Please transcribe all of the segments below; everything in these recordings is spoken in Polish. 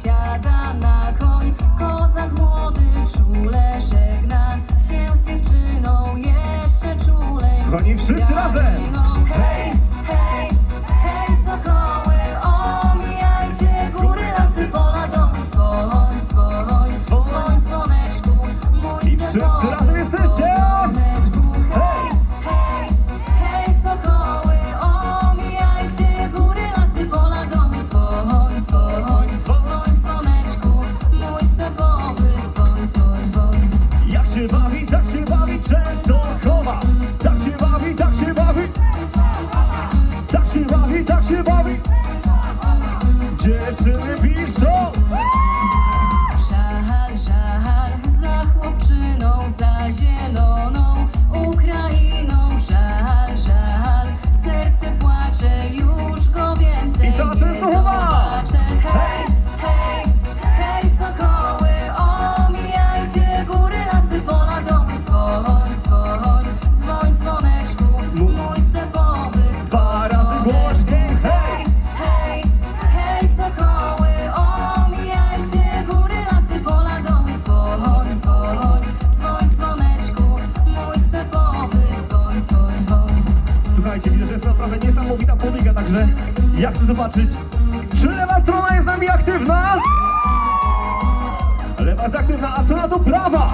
wsiada na koń, kozak młody czule żegna się z dziewczyną jeszcze czulej. Koni wszyscy razem. Hej, hej, hej, sokoły, omijajcie góry, lasy, pola, domy, dzwoń, dzwoń, dzwoń, dzwoneczku, mój I wszyscy razem jesteście. Tak się bawi. Dziewczyny piszą? Żal, żal za chłopczyną, za zieloną Słuchajcie, widzę, że jest naprawdę niesamowita podliga, także ja chcę zobaczyć, czy lewa strona jest z nami aktywna? Lewa jest aktywna, a co na to prawa?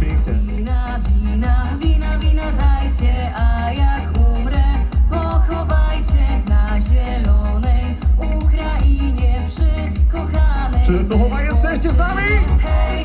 Piękne. Wina, wina, wina, wina dajcie, a jak umrę, pochowajcie na zielonej Ukrainie przy kochanej. Częstochowa, jesteście z nami? Hej,